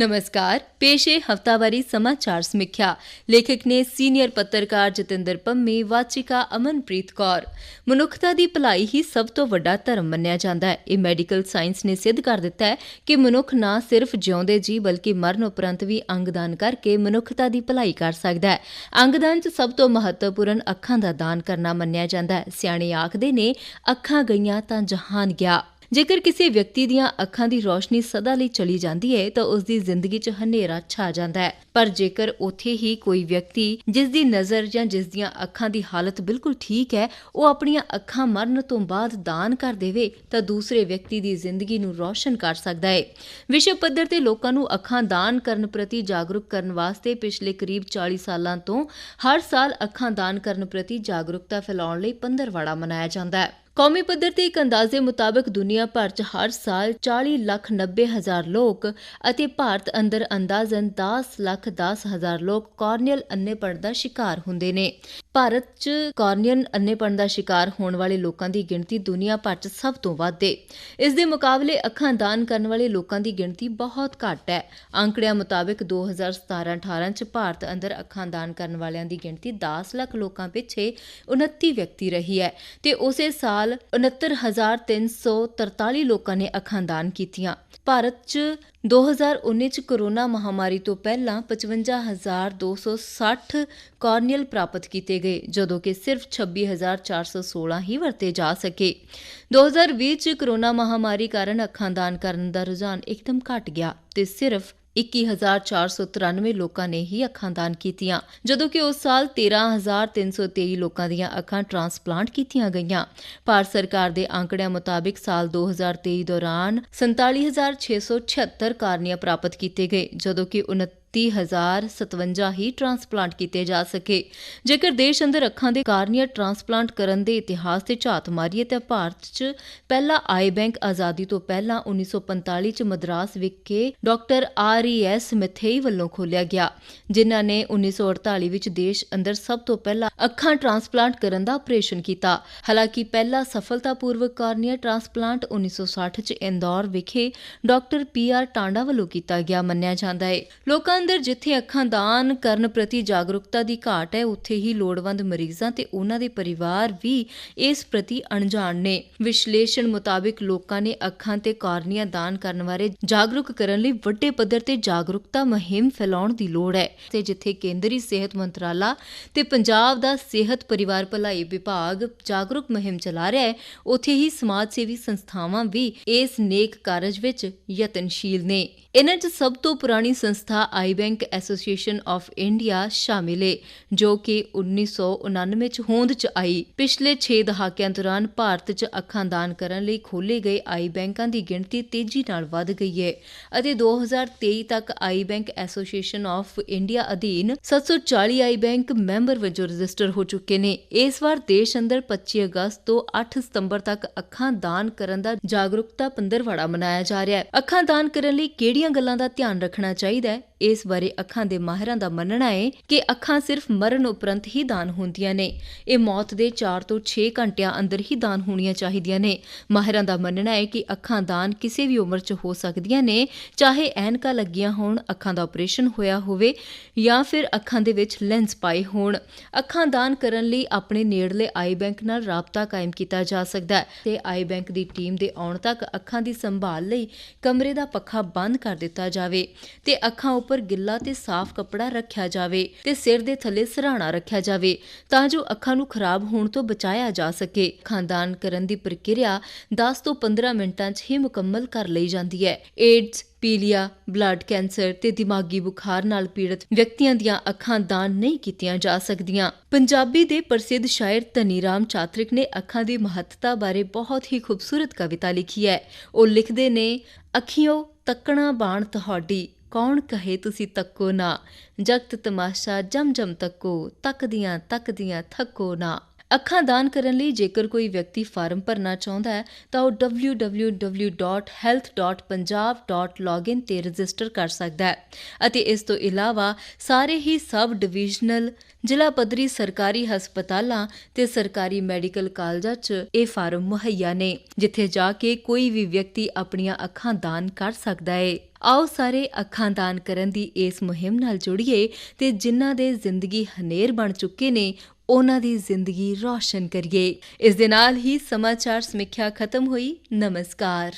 ਨਮਸਕਾਰ ਪੇਸ਼ ਹੈ ਹਫਤਾਵਾਰੀ ਸਮਾਚਾਰ ਸਮੀਖਿਆ ਲੇਖਕ ਨੇ ਸੀਨੀਅਰ ਪੱਤਰਕਾਰ ਜਤਿੰਦਰ ਪੰਮੀ ਵਾਚਿਕਾ ਅਮਨਪ੍ਰੀਤ ਕੌਰ ਮਨੁੱਖਤਾ ਦੀ ਭਲਾਈ ਹੀ ਸਭ ਤੋਂ ਵੱਡਾ ਧਰਮ ਮੰਨਿਆ ਜਾਂਦਾ ਹੈ ਇਹ ਮੈਡੀਕਲ ਸਾਇੰਸ ਨੇ ਸਿੱਧ ਕਰ ਦਿੱਤਾ ਹੈ ਕਿ ਮਨੁੱਖ ਨਾ ਸਿਰਫ ਜਿਉਂਦੇ ਜੀ ਬਲਕਿ ਮਰਨ ਉਪਰੰਤ ਵੀ ਅੰਗਦਾਨ ਕਰਕੇ ਮਨੁੱਖਤਾ ਦੀ ਭਲਾਈ ਕਰ ਸਕਦਾ ਹੈ ਅੰਗਦਾਨ 'ਚ ਸਭ ਤੋਂ ਮਹੱਤਵਪੂਰਨ ਅੱਖਾਂ ਦਾ ਦਾਨ ਕਰਨਾ ਮੰਨਿਆ ਜਾਂਦਾ ਹੈ ਸਿਆਣੇ ਆਖਦੇ ਨੇ ਅੱਖਾਂ ਗਈਆਂ ਤਾਂ ਜਹਾਨ ਗਿਆ ਜੇਕਰ ਕਿਸੇ ਵਿਅਕਤੀ ਦੀਆਂ ਅੱਖਾਂ ਦੀ ਰੋਸ਼ਨੀ ਸਦਾ ਲਈ ਚਲੀ ਜਾਂਦੀ ਹੈ, ਤਾਂ ਉਸ ਦੀ ਜ਼ਿੰਦਗੀ 'ਚ ਹਨੇਰਾ ਛਾ ਜਾਂਦਾ ਹੈ। ਪਰ ਜੇਕਰ ਉੱਥੇ ਹੀ ਕੋਈ ਵਿਅਕਤੀ ਜਿਸ ਦੀ ਨਜ਼ਰ ਜਾਂ ਜਿਸ ਦੀਆਂ ਅੱਖਾਂ ਦੀ ਹਾਲਤ ਬਿਲਕੁਲ ਠੀਕ ਹੈ, ਉਹ ਆਪਣੀਆਂ ਅੱਖਾਂ ਮਰਨ ਤੋਂ ਬਾਅਦ ਦਾਨ ਕਰ ਦੇਵੇ, ਤਾਂ ਦੂਸਰੇ ਵਿਅਕਤੀ ਦੀ ਜ਼ਿੰਦਗੀ ਨੂੰ ਰੋਸ਼ਨ ਕਰ ਸਕਦਾ ਹੈ। ਵਿਸ਼ਵ ਪੱਧਰ ਤੇ ਲੋਕਾਂ ਨੂੰ ਅੱਖਾਂ ਦਾਨ ਕਰਨ ਪ੍ਰਤੀ ਜਾਗਰੂਕ ਕਰਨ ਵਾਸਤੇ ਪਿਛਲੇ ਕਰੀਬ 40 ਸਾਲਾਂ ਤੋਂ ਹਰ ਸਾਲ ਅੱਖਾਂ ਦਾਨ ਕਰਨ ਪ੍ਰਤੀ ਜਾਗਰੂਕਤਾ ਫੈਲਾਉਣ ਲਈ ਪੰਦਰਵਾੜਾ ਮਨਾਇਆ ਜਾਂਦਾ ਹੈ। ਕੌਮੀ ਪੱਧਰ ਤੇ ਇੱਕ ਅੰਦਾਜ਼ੇ ਮੁਤਾਬਕ ਦੁਨੀਆ ਭਰ 'ਚ ਹਰ ਸਾਲ 40 ਲੱਖ 90 ਹਜ਼ਾਰ ਲੋਕ ਅਤੇ ਭਾਰਤ ਅੰਦਰ ਅੰਦਾਜ਼ਨ 10 ਲੱਖ 10 ਹਜ਼ਾਰ ਲੋਕ ਕਾਰਨੀਅਲ ਅੰਨੇਪਣ ਦਾ ਸ਼ਿਕਾਰ ਹੁੰਦੇ ਨੇ। ਭਾਰਤ 'ਚ ਕਾਰਨੀਅਲ ਅੰਨੇਪਣ ਦਾ ਸ਼ਿਕਾਰ ਹੋਣ ਵਾਲੇ ਲੋਕਾਂ ਦੀ ਗਿਣਤੀ ਦੁਨੀਆ ਭਰ 'ਚ ਸਭ ਤੋਂ ਵੱਧ ਹੈ ਇਸ ਦੇ ਮੁਕਾਬਲੇ ਅੱਖਾਂ ਦਾਨ ਕਰਨ ਵਾਲੇ ਲੋਕਾਂ ਦੀ ਗਿਣਤੀ ਬਹੁਤ ਘੱਟ ਹੈ। ਅੰਕੜਿਆਂ ਮੁਤਾਬਕ 2017-18 'ਚ ਭਾਰਤ ਅੰਦਰ ਅੱਖਾਂ ਦਾਨ ਕਰਨ ਵਾਲਿਆਂ ਦੀ ਗਿਣਤੀ 10 ਲੱਖ ਲੋਕਾਂ ਪਿੱਛੇ 29 ਵਿਅਕਤੀ ਰਹੀ ਹੈ ਤੇ ਉਸੇ ਸਾਲ 69343 ਲੋਕਾਂ ਨੇ ਅੱਖਾਂ ਦਾਨ ਕੀਤੀਆਂ। ਭਾਰਤ 'ਚ 2019 ਚ ਕੋਰੋਨਾ ਮਹਾਮਾਰੀ ਤੋਂ ਪਹਿਲਾਂ 55260 ਕਾਰਨੀਅਲ ਪ੍ਰਾਪਤ ਕੀਤੇ ਗਏ, ਜਦੋਂ ਕਿ ਸਿਰਫ 26416 ਹੀ ਵਰਤੇ ਜਾ ਸਕੇ। 2020 ਚ ਕੋਰੋਨਾ ਮਹਾਮਾਰੀ ਕਾਰਨ ਅੱਖਾਂ ਦਾਨ ਕਰਨ ਦਾ ਰੁਝਾਨ ਇੱਕਦਮ ਘਟ ਗਿਆ ਤੇ ਸਿਰਫ 21493 ਲੋਕਾਂ ਨੇ ਹੀ ਅੱਖਾਂ ਦਾਨ ਕੀਤੀਆਂ ਜਦੋਂ ਕਿ ਉਸ ਸਾਲ 13323 ਲੋਕਾਂ ਦੀਆਂ ਅੱਖਾਂ ਟ੍ਰਾਂਸਪਲਾਂਟ ਕੀਤੀਆਂ ਗਈਆਂ ਭਾਰਤ ਸਰਕਾਰ ਦੇ ਅੰਕੜਿਆਂ ਮੁਤਾਬਿਕ ਸਾਲ 2023 ਦੌਰਾਨ 47676 ਕਾਰਨੀਆ ਪ੍ਰਾਪਤ ਕੀਤੇ ਗਏ ਜਦੋਂ ਕਿ 30057 ਹੀ ਟ੍ਰਾਂਸਪਲਾਂਟ ਕੀਤੇ ਜਾ ਸਕੇ। ਜੇਕਰ ਦੇਸ਼ ਅੰਦਰ ਅੱਖਾਂ ਦੇ ਕਾਰਨੀਆ ਟ੍ਰਾਂਸਪਲਾਂਟ ਕਰਨ ਦੇ ਇਤਿਹਾਸ ਤੇ ਝਾਤ ਮਾਰੀਏ ਤਾਂ ਭਾਰਤ 'ਚ ਪਹਿਲਾ ਆਈ ਬੈਂਕ ਆਜ਼ਾਦੀ ਤੋਂ ਪਹਿਲਾਂ 1945 'ਚ ਮਦਰਾਸ ਵਿਖੇ ਡਾਕਟਰ ਆਰ ਈ ਐਸ ਮਿਥੇਈ ਵੱਲੋਂ ਖੋਲ੍ਹਿਆ ਗਿਆ, ਜਿਨ੍ਹਾਂ ਨੇ 1948 ਵਿੱਚ ਦੇਸ਼ ਅੰਦਰ ਸਭ ਤੋਂ ਪਹਿਲਾਂ ਅੱਖਾਂ ਟ੍ਰਾਂਸਪਲਾਂਟ ਕਰਨ ਦਾ ਆਪਰੇਸ਼ਨ ਕੀਤਾ। ਹਾਲਾਂਕਿ ਪਹਿਲਾ ਸਫਲਤਾਪੂਰਵਕ ਕਾਰਨੀਆ ਟ੍ਰਾਂਸਪਲਾਂਟ 1960 'ਚ ਇੰਦੌਰ ਵਿਖੇ ਡਾਕਟਰ ਪੀ ਆਰ ਟਾਂਡਾ ਵੱਲੋਂ ਕੀਤਾ ਗਿਆ ਮੰਨਿਆ ਜਾਂਦਾ ਹੈ। ਲੋਕਾਂ ਅੰਦਰ ਜਿੱਥੇ ਅੱਖਾਂ ਦਾਨ ਕਰਨ ਪ੍ਰਤੀ ਜਾਗਰੂਕਤਾ ਦੀ ਘਾਟ ਹੈ, ਉੱਥੇ ਹੀ ਲੋੜਵੰਦ ਮਰੀਜ਼ਾਂ ਤੇ ਉਹਨਾਂ ਦੇ ਪਰਿਵਾਰ ਵੀ ਇਸ ਪ੍ਰਤੀ ਅਣਜਾਣ ਨੇ। ਵਿਸ਼ਲੇਸ਼ਣ ਮੁਤਾਬਿਕ ਲੋਕਾਂ ਨੇ ਅੱਖਾਂ ਤੇ ਕਾਰਨੀਆ ਦਾਨ ਕਰਨ ਬਾਰੇ ਜਾਗਰੂਕ ਕਰਨ ਲਈ ਵੱਡੇ ਪੱਧਰ ਤੇ ਜਾਗਰੂਕਤਾ ਮੁਹਿੰਮ ਫੈਲਾਉਣ ਦੀ ਲੋੜ ਹੈ। ਤੇ ਜਿੱਥੇ ਕੇਂਦਰੀ ਸਿਹਤ ਮੰਤਰਾਲਾ ਤੇ ਪੰਜਾਬ ਦਾ ਸਿਹਤ ਪਰਿਵਾਰ ਭਲਾਈ ਵਿਭਾਗ ਜਾਗਰੂਕ ਮੁਹਿੰਮ ਚਲਾ ਰਿਹਾ ਹੈ, ਉੱਥੇ ਹੀ ਸਮਾਜ ਸੇਵੀ ਸੰਸਥਾਵਾਂ ਵੀ ਇਸ ਨੇਕ ਕਾਰਜ ਵਿੱਚ ਯਤਨਸ਼ੀਲ ਨੇ। ਇਹਨਾਂ 'ਚ ਸਭ ਤੋਂ ਪੁਰਾਣੀ ਸੰਸਥਾ eye bank association of India ਸ਼ਾਮਿਲ ਹੈ ਜੋ ਕਿ 1999 ਚ ਹੋਂਦ 'ਚ ਆਈ। ਪਿਛਲੇ 6 ਦਹਾਕਿਆਂ ਦੌਰਾਨ ਭਾਰਤ 'ਚ ਅੱਖਾਂ ਦਾਨ ਕਰਨ ਲਈ ਖੋਲੇ ਗਏ ਆਈ ਬੈਂਕਾਂ ਦੀ ਗਿਣਤੀ ਤੇਜ਼ੀ ਨਾਲ ਵਧ ਗਈ ਹੈ ਅਤੇ 2023 ਤੱਕ eye bank association of India ਅਧੀਨ 740 ਆਈ ਬੈਂਕ ਮੈਂਬਰ ਵਜੋਂ ਰਜਿਸਟਰ ਹੋ ਚੁੱਕੇ ਨੇ। ਇਸ ਵਾਰ ਦੇਸ਼ ਅੰਦਰ 25 ਅਗਸਤ ਤੋਂ 8 ਸਤੰਬਰ ਤੱਕ ਅੱਖਾਂ ਦਾਨ ਕਰਨ ਦਾ ਜਾਗਰੂਕਤਾ ਪੰਦਰਵਾੜਾ ਮਨਾਇਆ ਜਾ ਰਿਹਾ ਹੈ। ਅੱਖਾਂ ਦਾਨ ਕਰਨ ਲਈ ਕਿਹੜੀ ਕਿਹੜੀਆਂ ਗੱਲਾਂ ਦਾ ਧਿਆਨ ਰੱਖਣਾ ਚਾਹੀਦਾ ਹੈ। ਇਸ ਬਾਰੇ ਅੱਖਾਂ ਦੇ ਮਾਹਿਰਾਂ ਦਾ ਮੰਨਣਾ ਹੈ ਕਿ ਅੱਖਾਂ ਸਿਰਫ ਮਰਨ ਉਪਰੰਤ ਹੀ ਦਾਨ ਹੁੰਦੀਆਂ ਨੇ। ਇਹ ਮੌਤ ਦੇ 4 ਤੋਂ 6 ਘੰਟਿਆਂ ਅੰਦਰ ਹੀ ਦਾਨ ਹੋਣੀਆਂ ਚਾਹੀਦੀਆਂ ਨੇ। ਮਾਹਿਰਾਂ ਦਾ ਮੰਨਣਾ ਹੈ ਕਿ ਅੱਖਾਂ ਦਾਨ ਕਿਸੇ ਵੀ ਉਮਰ 'ਚ ਹੋ ਸਕਦੀਆਂ ਨੇ, ਚਾਹੇ ਐਨਕਾਂ ਲੱਗੀਆਂ ਹੋਣ, ਅੱਖਾਂ ਦਾ ਆਪਰੇਸ਼ਨ ਹੋਇਆ ਹੋਵੇ ਜਾਂ ਫਿਰ ਅੱਖਾਂ ਦੇ ਵਿੱਚ ਲੈਂਸ ਪਾਏ ਹੋਣ। ਅੱਖਾਂ ਦਾਨ ਕਰਨ ਲਈ ਆਪਣੇ ਨੇੜਲੇ ਆਈ ਬੈਂਕ ਨਾਲ ਰਾਬਤਾ ਕਾਇਮ ਕੀਤਾ ਜਾ ਸਕਦਾ ਹੈ ਤੇ ਆਈ ਬੈਂਕ ਦੀ ਟੀਮ ਦੇ ਆਉਣ ਤੱਕ ਅੱਖਾਂ ਦੀ ਸੰਭਾਲ ਲਈ ਕਮਰੇ ਦਾ ਪੱਖਾ ਬੰਦ ਕਰ ਦਿੱਤਾ ਜਾਵੇ ਤੇ ਅੱਖਾਂ ਉੱਪਰ ਗਿੱਲਾ ਤੇ ਸਾਫ਼ ਕੱਪੜਾ ਰੱਖਿਆ ਜਾਵੇ ਤੇ ਸਿਰ ਦੇ ਥੱਲੇ ਸਰਾਣਾ ਰੱਖਿਆ ਜਾਵੇ ਤਾਂ ਜੋ ਅੱਖਾਂ ਨੂੰ ਖਰਾਬ ਹੋਣ ਤੋਂ ਬਚਾਇਆ ਜਾ ਸਕੇ। ਖਾਨਦਾਨ ਕਰਨ ਦੀ ਪ੍ਰਕਿਰਿਆ 10 ਤੋਂ 15 ਮਿੰਟਾਂ 'ਚ ਹੀ ਮੁਕੰਮਲ ਕਰ ਲਈ ਜਾਂਦੀ ਹੈ। ਏਡਸ ਪੀਲੀਆ, ਬਲੱਡ ਕੈਂਸਰ ਤੇ ਦਿਮਾਗੀ ਬੁਖਾਰ ਨਾਲ ਪੀੜਤ ਵਿਅਕਤੀਆਂ ਦੀਆਂ ਅੱਖਾਂ ਦਾਨ ਨਹੀਂ ਕੀਤੀਆਂ ਜਾ ਸਕਦੀਆਂ। ਪੰਜਾਬੀ ਦੇ ਪ੍ਰਸਿੱਧ ਸ਼ਾਇਰ ਧਨੀਰਾਮ ਚਾਤ੍ਰਿਕ ਨੇ ਅੱਖਾਂ ਦੀ ਮਹੱਤਤਾ ਬਾਰੇ ਬਹੁਤ ਹੀ ਖੂਬਸੂਰਤ ਕਵਿਤਾ ਲਿਖੀ ਹੈ। ਉਹ ਲਿਖਦੇ ਨੇ, ਅੱਖਿਓ ਤੱਕਣਾ ਬਾਣ ਤੁਹਾਡੀ। ਕੌਣ ਕਹੇ ਤੁਸੀਂ ਤੱਕੋ ਨਾ? ਜਗਤ ਤਮਾਸ਼ਾ ਜਮ ਜਮ ਤੱਕੋ ਤੱਕਦੀਆਂ ਤੱਕਦੀਆਂ ਥੱਕੋ ਨਾ। ਅੱਖਾਂ ਦਾਨ ਕਰਨ ਲਈ ਜੇਕਰ ਕੋਈ ਵਿਅਕਤੀ ਫਾਰਮ ਭਰਨਾ ਚਾਹੁੰਦਾ ਹੈ, ਤਾਂ ਉਹ www.health.punjab.login ਤੇ ਰਜਿਸਟਰ ਕਰ ਸਕਦਾ ਹੈ। ਅਤੇ ਇਸ ਤੋਂ ਇਲਾਵਾ ਸਾਰੇ ਹੀ ਸਬ ਡਿਵੀਜ਼ਨਲ ਜ਼ਿਲ੍ਹਾ ਪੱਧਰੀ ਸਰਕਾਰੀ ਹਸਪਤਾਲਾਂ ਤੇ ਸਰਕਾਰੀ ਮੈਡੀਕਲ ਕਾਲਜਾਂ 'ਚ ਇਹ ਫਾਰਮ ਮੁਹੱਈਆ ਨੇ, ਜਿੱਥੇ ਜਾ ਕੇ ਕੋਈ ਵੀ ਵਿਅਕਤੀ ਆਪਣੀਆਂ ਅੱਖਾਂ ਦਾਨ ਕਰ ਸਕਦਾ ਹੈ ਆਓ ਸਾਰੇ ਅੱਖਾਂ ਦਾਨ ਕਰਨ ਦੀ ਇਸ ਮੁਹਿੰਮ ਨਾਲ ਜੁੜੀਏ ਤੇ ਜਿਨ੍ਹਾਂ ਦੇ ਜ਼ਿੰਦਗੀ ਹਨੇਰ ਬਣ ਚੁੱਕੇ ਨੇ ਉਹਨਾਂ ਦੀ ਜ਼ਿੰਦਗੀ ਰੌਸ਼ਨ ਕਰੀਏ। ਇਸ ਦੇ ਨਾਲ ਹੀ ਸਮਾਚਾਰ ਸਮੀਖਿਆ ਖਤਮ ਹੋਈ। ਨਮਸਕਾਰ।